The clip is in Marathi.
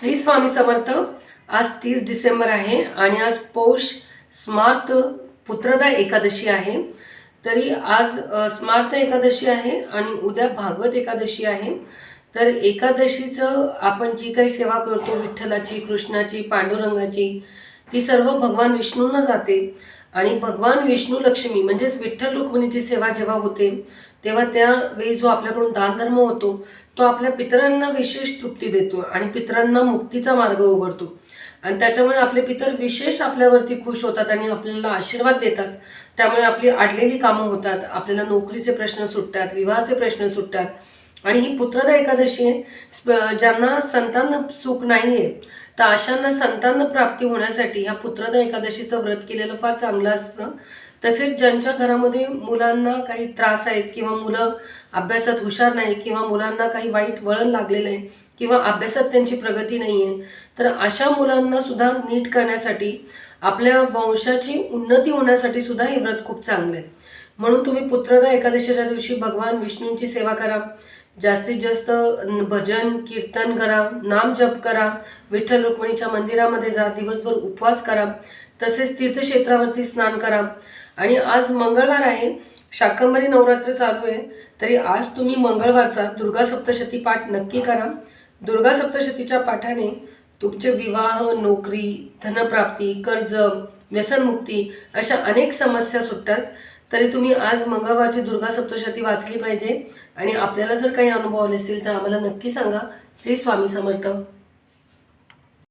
श्री स्वामी समर्थ आज तीस डिसेंबर आहे आणि आज पौष स्मार्त पुत्रदा एकादशी आहे. तरी आज स्मार्त एकादशी आहे आणि उद्या भागवत एकादशी आहे. तर एकादशीचं आपण जी काही सेवा करतो विठ्ठलाची कृष्णाची पांडुरंगाची ती सर्व भगवान विष्णूंना जाते. आणि भगवान विष्णू लक्ष्मी म्हणजेच विठ्ठल रुक्मिणीची सेवा जेव्हा होते तेव्हा त्यावेळी जो आपल्याकडून दानधर्म होतो तो आपल्या पितरांना विशेष तृप्ती देतो आणि पितरांना मुक्तीचा मार्ग उघडतो. आणि त्याच्यामुळे आपले पितर विशेष आपल्यावरती खुश होतात आणि आपल्याला आशीर्वाद देतात. त्यामुळे आपली अडलेली कामं होतात आपल्याला नोकरीचे प्रश्न सुटतात विवाहाचे प्रश्न सुटतात. आणि ही पुत्रदा एकादशी आहे ज्यांना संतान सुख नाही आहे तर अशांना संतान प्राप्ती होण्यासाठी ह्या पुत्रदा एकादशीचं व्रत केलेलं फार चांगलं असतं. तसेच ज्यांच्या घरामध्ये मुलांना काही त्रास आहेत किंवा मुलं अभ्यासात हुशार नाही किंवा मुलांना काही वाईट वळण लागलेलं आहे किंवा अभ्यासात त्यांची प्रगती नाही आहे तर अशा मुलांना सुद्धा नीट करण्यासाठी आपल्या वंशाची उन्नती होण्यासाठी सुद्धा हे व्रत खूप चांगलं आहे. म्हणून तुम्ही पुत्रदा एकादशीच्या दिवशी भगवान विष्णूंची सेवा करा. जास्तीत जास्त भजन कीर्तन करा नाम जप करा विठ्ठल रुक्मिणीच्या मंदिरामध्ये जा दिवसभर उपवास करा तसेच तीर्थक्षेत्रावरती स्नान करा. आणि आज मंगळवार आहे शाकंभरी नवरात्र चालू आहे तरी आज तुम्ही मंगळवारचा दुर्गा सप्तशती पाठ नक्की करा. दुर्गा सप्तशतीच्या पाठाने तुमचे विवाह नोकरी धनप्राप्ती कर्ज व्यसनमुक्ती अशा अनेक समस्या सुटतात. तरी तुम्ही आज मंगळवारची दुर्गा सप्तशती वाचली पाहिजे. आणि आपल्याला जर काही अनुभव आले असतील तर आम्हाला नक्की सांगा. श्री स्वामी समर्थ.